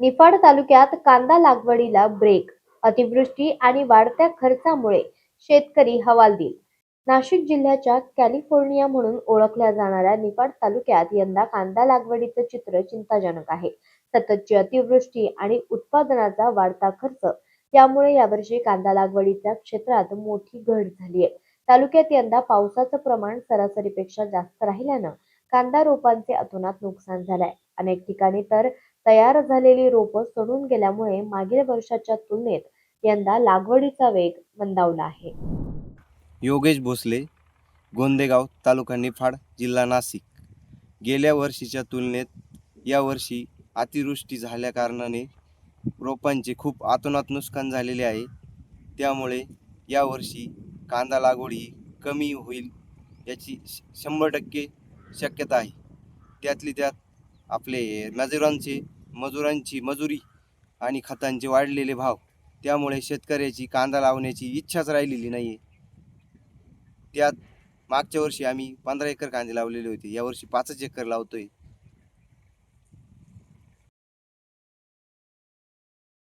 निफाड तालुक्यात कांदा लागवडीला ब्रेक अतिवृष्टी आणि वाढत्या खर्चामुळे शेतकरी हवालदिल नाशिक जिल्ह्याच्या कॅलिफोर्निया म्हणून ओळखल्या जाणाऱ्या निफाड तालुक्यात यंदा कांदा लागवडीचं चित्र चिंताजनक आहे. सततची अतिवृष्टी आणि उत्पादनाचा वाढता खर्च यामुळे यावर्षी कांदा लागवडीच्या क्षेत्रात मोठी घट झाली आहे तालुक्यात यंदा पावसाचं प्रमाण सरासरीपेक्षा जास्त राहिल्यानं कांदा रोपांचे अतोनात नुकसान झालंय. अनेक ठिकाणी तर तयार झालेली रोपं सडून गेल्यामुळे मागील वर्षाच्या तुलनेत यंदा लागवडीचा वेग मंदावला आहे. योगेश भोसले गोंदेगाव तालुका निफाड जिल्हा नाशिक. गेल्या वर्षीच्या तुलनेत यावर्षी अतिवृष्टी झाल्या कारणाने रोपांचे खूप आतोनात नुकसान झालेले आहे. त्यामुळे यावर्षी कांदा लागवड ही कमी होईल याची श- शंभर टक्के शक्यता आहे. त्यातली त्यात आपले मजुरांचे मजुरांची मजुरी आणि खतांचे वाढलेले भाव. त्यामुळे शेतकऱ्याची कांदा लावण्याची इच्छाच राहिलेली नाही आहे त्यात मागच्या वर्षी आम्ही पंधरा एकर कांदे लावलेले होते. यावर्षी पाचच एकर लावतोय.